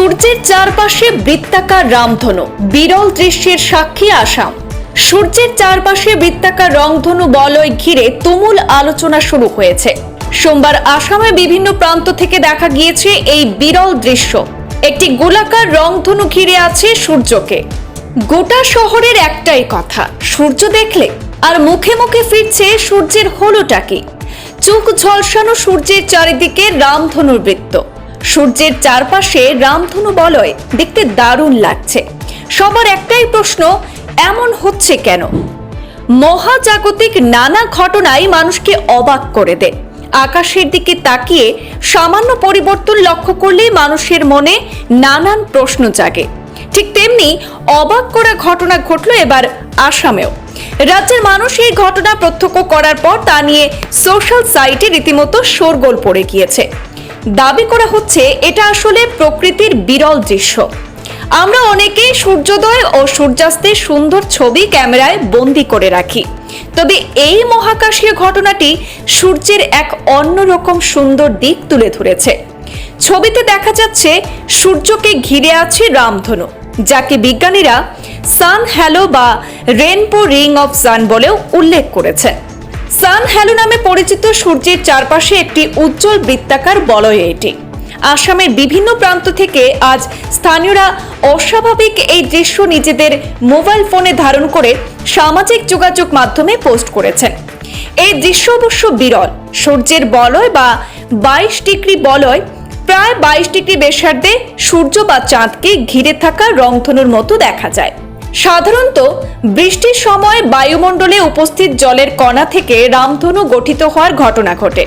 সূর্যের চারপাশে বৃত্তাকার রামধনু, বিরল দৃশ্যের সাক্ষী আসাম। সূর্যের চারপাশে বৃত্তাকার রংধনু বলয় ঘিরে তুমুল আলোচনা শুরু হয়েছে। সোমবার আসামের বিভিন্ন প্রান্ত থেকে দেখা গিয়েছে এই বিরল দৃশ্য। একটি গোলাকার রংধনু ঘিরে আছে সূর্যকে। গোটা শহরের একটাই কথা, সূর্য দেখলে আর মুখে মুখে ফিরছে সূর্যের হলোটা কি? চোখ ঝলসানো সূর্যের চারিদিকে রামধনুর বৃত্ত। সূর্যের চারপাশে রামধনু বলয় দেখতে দারুণ লাগছে। সবার একটাই প্রশ্ন, এমন হচ্ছে কেন? মহাজাগতিক নানা ঘটনাই মানুষকে অবাক করে দেয়। আকাশের দিকে তাকিয়ে সামান্য পরিবর্তন লক্ষ্য করলেই মানুষের মনে নানান প্রশ্ন জাগে। ঠিক তেমনি অবাক করা ঘটনা ঘটলো এবার আসামেও। রাজ্যের মানুষ এই ঘটনা প্রত্যক্ষ করার পর তা নিয়ে সোশ্যাল সাইটে রীতিমতো শোরগোল পড়ে গিয়েছে। দাবি করা হচ্ছে, এটা আসলে প্রকৃতির বিরল দৃশ্য। আমরা অনেকেই সূর্যোদয় ও সূর্যাস্তের সুন্দর ছবি ক্যামেরায় বন্দি করে রাখি। তবে এই মহাকাশীয় ঘটনাটি সূর্যের এক অন্যরকম সুন্দর দিক তুলে ধরেছে। ছবিতে দেখা যাচ্ছে, সূর্যকে ঘিরে আছে রামধনু, যাকে বিজ্ঞানীরা সান হ্যালো বা রেনপো রিং অফ সান বলেও উল্লেখ করেছেন সান হ্যালো নামে পরিচিত সূর্যের চারপাশে একটি উজ্জ্বল বৃত্তাকার বলয় এটি। আসামের বিভিন্ন প্রান্ত থেকে আজ স্থানীয়রা অস্বাভাবিক এই দৃশ্য নিজেদের মোবাইল ফোনে ধারণ করে সামাজিক যোগাযোগ মাধ্যমে পোস্ট করেছেন। এই দৃশ্য অবশ্য বিরল। সূর্যের বলয় বা বাইশ ডিগ্রি বলয় প্রায় বাইশ ডিগ্রি ব্যাসার্ধে সূর্য বা চাঁদকে ঘিরে থাকা রংধনুর মতো দেখা যায়। সাধারণত বৃষ্টির সময় বায়ুমণ্ডলে উপস্থিত জলের কণা থেকে রামধনু গঠিত হওয়ার ঘটনা ঘটে।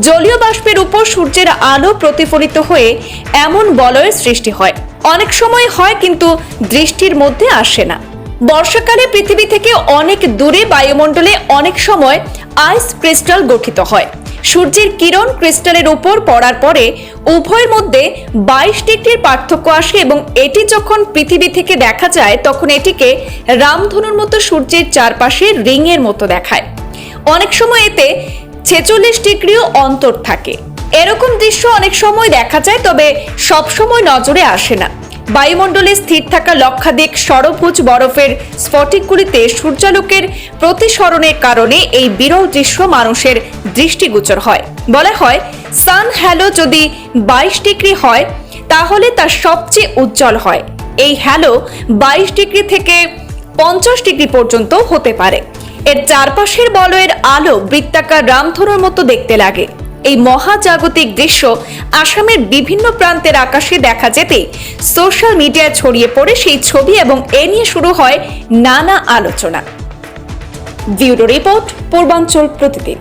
জলীয় বাষ্পের উপর সূর্যের আলো প্রতিফলিত হয়ে এমন বলয়ের সৃষ্টি হয়। অনেক সময় হয় কিন্তু দৃষ্টির মধ্যে আসে না। বর্ষাকালে পৃথিবী থেকে অনেক দূরে বায়ুমণ্ডলে অনেক সময় আইস ক্রিস্টাল গঠিত হয়। সূর্যের কিরণ ক্রিস্টালের উপর পড়ার পরে উভয়ের মধ্যে বাইশ ডিগ্রির পার্থক্য আসে এবং এটি যখন পৃথিবী থেকে দেখা যায়, তখন এটিকে রামধনুর মতো সূর্যের চারপাশে রিংয়ের মতো দেখায়। অনেক সময় এতে ছেচল্লিশ ডিগ্রিও অন্তর থাকে। এরকম দৃশ্য অনেক সময় দেখা যায়, তবে সব সময় নজরে আসে না। বায়ুমণ্ডলে স্থির থাকা লক্ষাধিক সরভুজ বরফের স্ফটিকগুলিতে সূর্যালোকের প্রতিসরণের কারণে এই বিরল দৃশ্য মানুষের দৃষ্টিগোচর হয়। বলা হয়, সান হ্যালো যদি বাইশ ডিগ্রি হয়, তাহলে তা সবচেয়ে উজ্জ্বল হয়। এই হ্যালো বাইশ ডিগ্রি থেকে পঞ্চাশ ডিগ্রি পর্যন্ত হতে পারে। এর চারপাশের বলয়ের আলো বৃত্তাকার রামধনুর মতো দেখতে লাগে। এই মহাজাগতিক দৃশ্য আসামের বিভিন্ন প্রান্তের আকাশে দেখা যেতে সোশ্যাল মিডিয়ায় ছড়িয়ে পড়ে সেই ছবি এবং এ নিয়ে শুরু হয় নানা আলোচনা। ব্যুরো রিপোর্ট, পূর্বাঞ্চল প্রতিদিন।